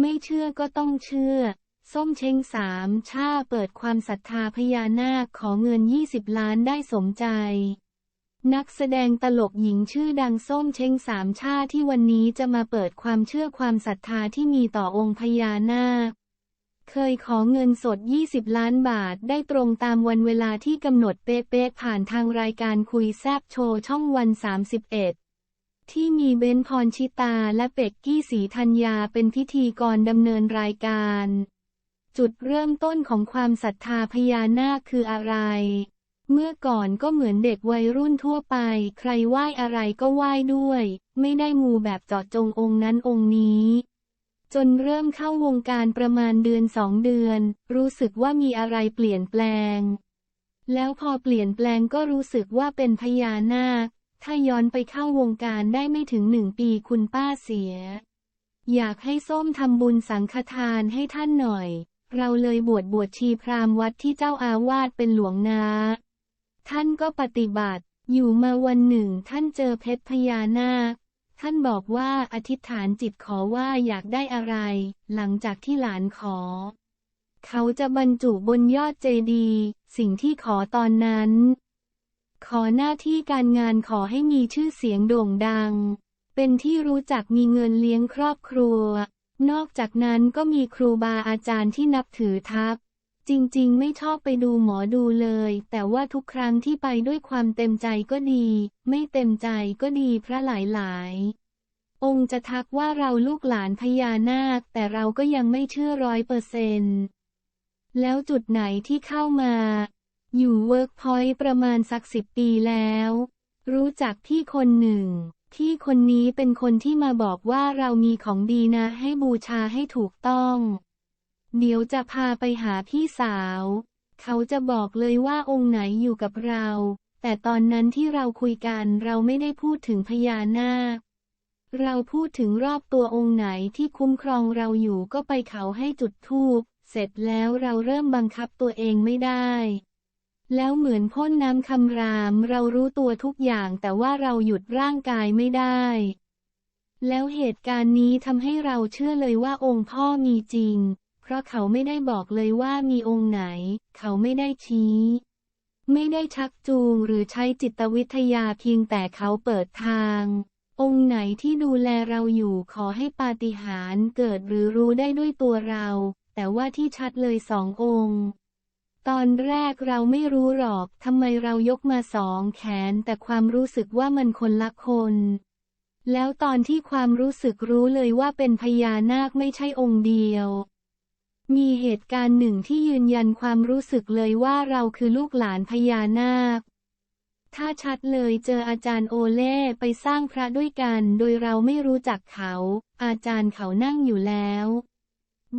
ไม่เชื่อก็ต้องเชื่อ ส้มเช้งสามชาเปิดความศรัทธาพญานาคขอเงิน 20 ล้านได้สมใจ นักแสดงตลกหญิงชื่อดังส้มเช้งสามชาที่วันนี้จะมาเปิดความเชื่อความศรัทธาที่มีต่อองค์พญานาค เคยขอเงินสด 20 ล้านบาทได้ตรงตามวันเวลาที่กำหนดเป๊ะๆผ่านทางรายการคุยแซบโชว์ช่องวัน 31 ที่มีเบนพรชิตาและเป็กกี้สีธัญญาเป็นพิธีกรดำเนินรายการ จุดเริ่มต้นของความศรัทธาพญานาคคืออะไร เมื่อก่อนก็เหมือนเด็กวัยรุ่นทั่วไป ใครไหว้อะไรก็ไหว้ด้วย ไม่ได้มูแบบเจาะจงองค์นั้นองค์นี้ จนเริ่มเข้าวงการประมาณเดือนสองเดือน รู้สึกว่ามีอะไรเปลี่ยนแปลงแล้วพอเปลี่ยนแปลงก็รู้สึกว่าเป็นพญานาค ถ้าย้อนไปเข้าวงการได้ไม่ถึงหนึ่งปีคุณป้าเสีย อยากให้ส้มทำบุญสังฆทานให้ท่านหน่อย เราเลยบวชบวชชีพราหมณ์วัดที่เจ้าอาวาสเป็นหลวงนา ท่านก็ปฏิบัติ อยู่มาวันหนึ่งท่านเจอเพชรพญานาค ท่านบอกว่าอธิษฐานจิตขอว่าอยากได้อะไร หลังจากที่หลานขอ เขาจะบรรจุบนยอดเจดีย์สิ่งที่ขอตอนนั้น ขอหน้าที่การงานขอให้มีชื่อเสียงโด่งดัง เป็นที่รู้จักมีเงินเลี้ยงครอบครัว นอกจากนั้นก็มีครูบาอาจารย์ที่นับถือทักจริงๆ ไม่ชอบไปดูหมอดูเลย แต่ว่าทุกครั้งที่ไปด้วยความเต็มใจก็ดี ไม่เต็มใจก็ดีพระหลายๆองค์จะทักว่าเราลูกหลานพญานาค แต่เราก็ยังไม่เชื่อร้อยเปอร์เซนต์แล้วจุดไหนที่เข้ามา อยู่เวิร์กพอยต์ประมาณสักสิบปีแล้ว รู้จักพี่คนหนึ่งพี่คนนี้เป็นคนที่มาบอกว่าเรามีของดีนะให้บูชาให้ถูกต้อง เดี๋ยวจะพาไปหาพี่สาว เขาจะบอกเลยว่าองค์ไหนอยู่กับเรา แต่ตอนนั้นที่เราคุยกันเราไม่ได้พูดถึงพญานาค เราพูดถึงรอบตัวองค์ไหนที่คุ้มครองเราอยู่ก็ไปเขาให้จุดธูปเสร็จแล้วเราเริ่มบังคับตัวเองไม่ได้ แล้วเหมือนพ่นน้ำคำราม เรารู้ตัวทุกอย่างแต่ว่าเราหยุดร่างกายไม่ได้ แล้วเหตุการณ์นี้ทำให้เราเชื่อเลยว่าองค์พ่อมีจริง เพราะเขาไม่ได้บอกเลยว่ามีองค์ไหน เขาไม่ได้ชี้ ไม่ได้ชักจูงหรือใช้จิตวิทยาเพียงแต่เขาเปิดทาง องค์ไหนที่ดูแลเราอยู่ขอให้ปาฏิหาริย์เกิดหรือรู้ได้ด้วยตัวเรา แต่ว่าที่ชัดเลยสององค์ ตอนแรกเราไม่รู้หรอกทำไมเรายกมาสองแขน แต่ความรู้สึกว่ามันคนละคน แล้วตอนที่ความรู้สึกรู้เลยว่าเป็นพญานาคไม่ใช่องค์เดียว มีเหตุการณ์หนึ่งที่ยืนยันความรู้สึกเลยว่าเราคือลูกหลานพญานาค ถ้าชัดเลยเจออาจารย์โอเล่ไปสร้างพระด้วยกัน โดยเราไม่รู้จักเขา อาจารย์เขานั่งอยู่แล้ว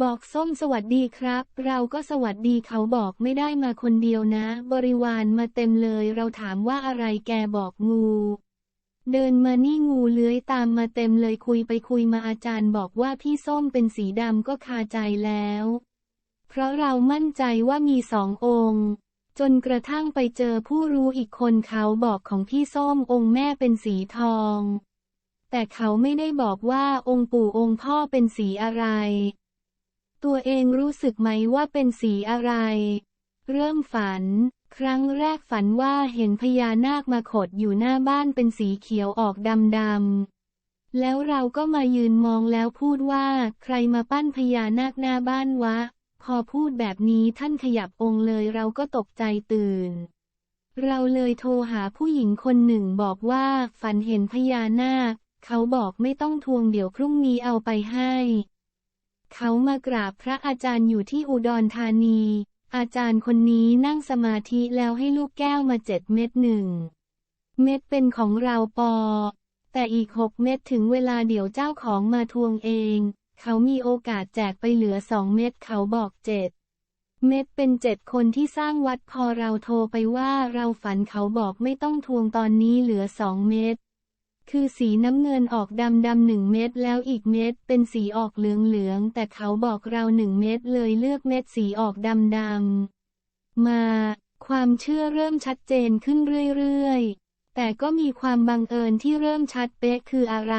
บอกส้มสวัสดีครับ เราก็สวัสดีเขาบอกไม่ได้มาคนเดียวนะ บริวารมาเต็มเลยเราถามว่าอะไรแกบอกงู เดินมานี่งูเลื้อยตามมาเต็มเลยคุยไปคุยมาอาจารย์บอกว่าพี่ส้มเป็นสีดำก็คาใจแล้ว เพราะเรามั่นใจว่ามีสององค์ จนกระทั่งไปเจอผู้รู้อีกคนเขาบอกของพี่ส้มองค์แม่เป็นสีทอง แต่เขาไม่ได้บอกว่าองค์ปู่องค์พ่อเป็นสีอะไร ตัวเองรู้สึกไหมว่าเป็นสีอะไร เริ่มฝัน ครั้งแรกฝันว่าเห็นพญานาคมาขดอยู่หน้าบ้านเป็นสีเขียวออกดำดำๆแล้วเราก็มายืนมองแล้วพูดว่า ใครมาปั้นพญานาคหน้าบ้านวะ พอพูดแบบนี้ท่านขยับองค์เลยเราก็ตกใจตื่น เราเลยโทรหาผู้หญิงคนหนึ่งบอกว่า ฝันเห็นพญานาค เขาบอกไม่ต้องทวงเดี๋ยวพรุ่งนี้เอาไปให้ เขามากราบพระอาจารย์อยู่ที่อุดรธานี อาจารย์คนนี้นั่งสมาธิแล้วให้ลูกแก้วมาเจ็ดเม็ดหนึ่ง เม็ดเป็นของเราปอ แต่อีกหกเม็ดถึงเวลาเดี๋ยวเจ้าของมาทวงเอง เขามีโอกาสแจกไปเหลือสองเม็ดเขาบอกเจ็ดเม็ดเป็นเจ็ดคนที่สร้างวัดพอเราโทรไปว่าเราฝันเขาบอกไม่ต้องทวงตอนนี้เหลือสองเม็ด คือสีน้ำเงินออกดำดำหนึ่งเม็ดแล้วอีกเม็ดเป็นสีออกเหลืองเหลืองแต่เขาบอกเราหนึ่งเม็ดเลยเลือกเม็ดสีออกดำดำมา ความเชื่อเริ่มชัดเจนขึ้นเรื่อยๆ แต่ก็มีความบังเอิญที่เริ่มชัดเป๊ะคืออะไร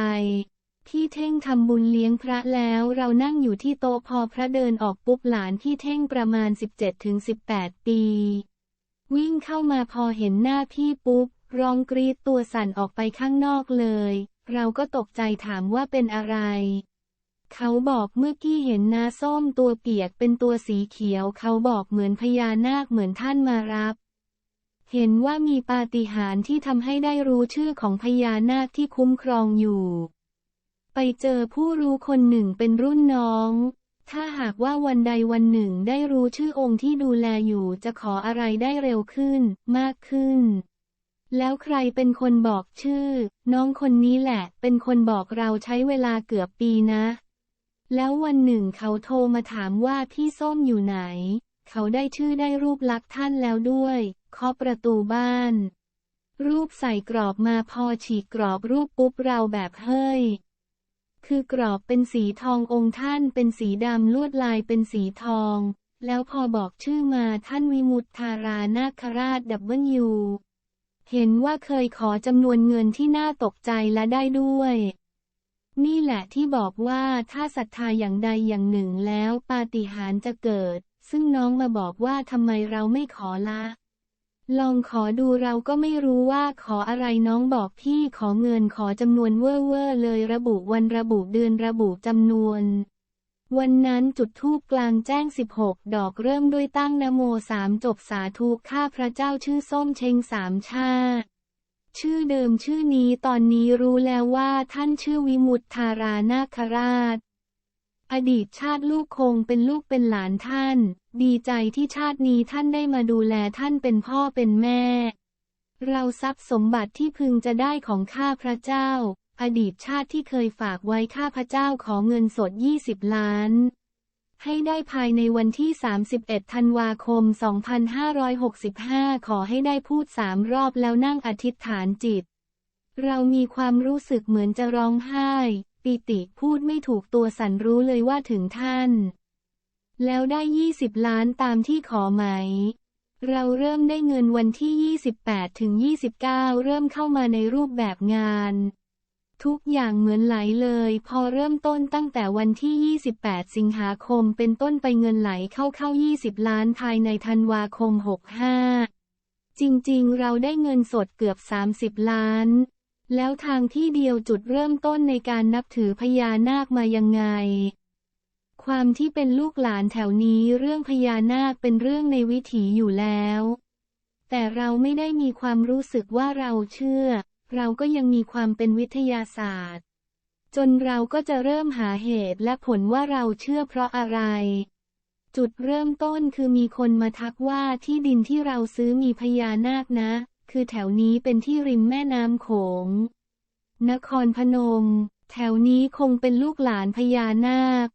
พี่เท่งทำบุญเลี้ยงพระแล้วเรานั่งอยู่ที่โต๊ะพอพระเดินออกปุ๊บหลานพี่เท่งประมาณ 17-18 ปี วิ่งเข้ามาพอเห็นหน้าพี่ปุ๊บ ร้องกรีดตัวสั่นออกไปข้างนอกเลย เราก็ตกใจถามว่าเป็นอะไร เขาบอกเมื่อกี้เห็นนาส้มตัวเปียกเป็นตัวสีเขียว เขาบอกเหมือนพญานาคเหมือนท่านมารับ เห็นว่ามีปาฏิหาริย์ที่ทำให้ได้รู้ชื่อของพญานาคที่คุ้มครองอยู่ ไปเจอผู้รู้คนหนึ่งเป็นรุ่นน้องถ้าหากว่าวันใดวันหนึ่งได้รู้ชื่อองค์ที่ดูแลอยู่จะขออะไรได้เร็วขึ้น มากขึ้น แล้วใครเป็นคนบอกชื่อ น้องคนนี้แหละ เป็นคนบอกเราใช้เวลาเกือบปีนะ แล้ววันหนึ่งเขาโทรมาถามว่าพี่ส้มอยู่ไหน เขาได้ชื่อได้รูปลักษณ์ท่านแล้วด้วยเคาะประตูบ้าน รูปใส่กรอบมาพอฉีกกรอบรูปปุ๊บเราแบบเฮ้ย คือกรอบเป็นสีทององค์ท่านเป็นสีดำลวดลายเป็นสีทอง แล้วพอบอกชื่อมาท่านวิมุตทารานาคราชดับเบิลยู เห็นว่าเคยขอจำนวนเงินที่น่าตกใจและได้ด้วย นี่แหละที่บอกว่าถ้าศรัทธาอย่างใดอย่างหนึ่งแล้วปาฏิหาริย์จะเกิด ซึ่งน้องมาบอกว่าทำไมเราไม่ขอละ ลองขอดูเราก็ไม่รู้ว่าขออะไรน้องบอกพี่ขอเงินขอจำนวนเว่อร์เลยระบุวันระบุเดือนระบุจำนวน วันนั้นจุดธูปกลางแจ้ง 16 ดอกเริ่มด้วยตั้งนโมสามจบสาธุข้าพระเจ้าชื่อส้มเชงสามชาติชื่อเดิมชื่อนี้ตอนนี้รู้แล้วว่าท่านชื่อวิมุตทารานาคราช อดีตชาติลูกคงเป็นลูกเป็นหลานท่าน ดีใจที่ชาตินี้ท่านได้มาดูแลท่านเป็นพ่อเป็นแม่ เราทรัพย์สมบัติที่พึงจะได้ของข้าพระเจ้า อดีตชาติที่เคยฝากไว้ข้าพระเจ้าขอเงินสด 20 ล้าน ให้ได้ภายในวันที่ 31 ธันวาคม 2565 ขอให้ได้พูดสามรอบแล้วนั่งอธิษฐานจิต เรามีความรู้สึกเหมือนจะร้องไห้ ปิติพูดไม่ถูกตัวสันรู้เลยว่าถึงท่าน แล้วได้ 20 ล้านตามที่ขอไหมเราเริ่มได้เงินวันที่ 28 ถึง 29 เริ่มเข้ามาในรูปแบบงาน ทุกอย่างเหมือนไหลเลย พอเริ่มต้นตั้งแต่วันที่ 28 สิงหาคมเป็นต้นไปเงินไหลเข้าเข้า 20 ล้านภายในธันวาคม 65 จริงๆ เราได้เงินสดเกือบ 30 ล้าน แล้วทางที่เดียวจุดเริ่มต้นในการนับถือพญานาคมายังไง ความที่เป็นลูกหลานแถวนี้เรื่องพญานาคเป็นเรื่องในวิถีอยู่แล้ว แต่เราไม่ได้มีความรู้สึกว่าเราเชื่อ เราก็ยังมีความเป็นวิทยาศาสตร์ จนเราก็จะเริ่มหาเหตุและผลว่าเราเชื่อเพราะอะไร จุดเริ่มต้นคือมีคนมาทักว่าที่ดินที่เราซื้อมีพญานาคนะ คือแถวนี้เป็นที่ริมแม่น้ำโขง นครพนม แถวนี้คงเป็นลูกหลานพญานาค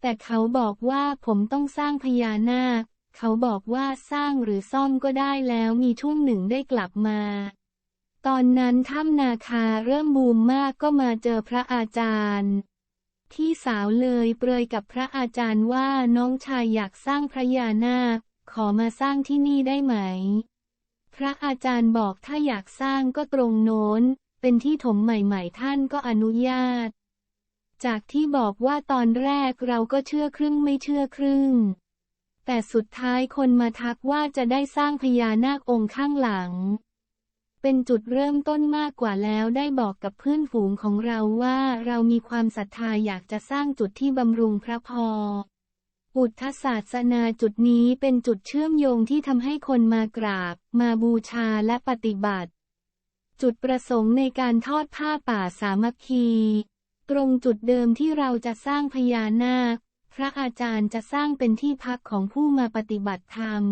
แต่เขาบอกว่าผมต้องสร้างพญานาค เขาบอกว่าสร้างหรือซ่อมก็ได้แล้วมีช่วงหนึ่งได้กลับมา ตอนนั้นถ้ำนาคาเริ่มบูมมากก็มาเจอพระอาจารย์ ที่สาวเลยเปรยกับพระอาจารย์ว่าน้องชายอยากสร้างพระยานาค ขอมาสร้างที่นี่ได้ไหม พระอาจารย์บอกถ้าอยากสร้างก็ตรงโน้น เป็นที่ถมใหม่ๆท่านก็อนุญาต จากที่บอกว่าตอนแรกเราก็เชื่อครึ่งไม่เชื่อครึ่ง แต่สุดท้ายคนมาทักว่าจะได้สร้างพญานาคองค์ข้างหลัง เป็นจุดเริ่มต้นมากกว่าแล้วได้บอกกับเพื่อนฝูงของเราว่าเรามีความศรัทธาอยากจะสร้างจุดที่บำรุงพระพออุทธศาสนาจุดนี้เป็นจุดเชื่อมโยงที่ทำให้คนมากราบ มาบูชาและปฏิบัติ จุดประสงค์ในการทอดผ้าป่าสามัคคี ตรงจุดเดิมที่เราจะสร้างพญานาค พระอาจารย์จะสร้างเป็นที่พักของผู้มาปฏิบัติธรรม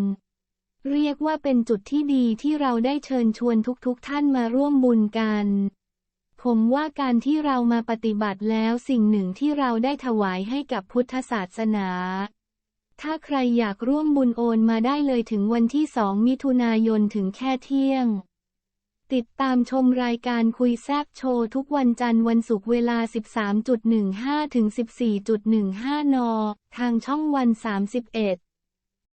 เรียกว่าเป็นจุดที่ดีที่เราได้เชิญชวนทุกๆทท่านมาร่วมบุญกัน ผมว่าการที่เรามาปฏิบัติแล้วสิ่งหนึ่งที่เราได้ถวายให้กับพุทธศาสนา ถ้าใครอยากร่วมบุญโอนมาได้เลยถึงวันที่สองมิถุนายนถึงแค่เที่ยง ติดตามชมรายการคุยแซบโชว์ทุกวันจันทร์วันศุกร์เวลา 13.15ถึง14.15 น ทางช่องวัน 31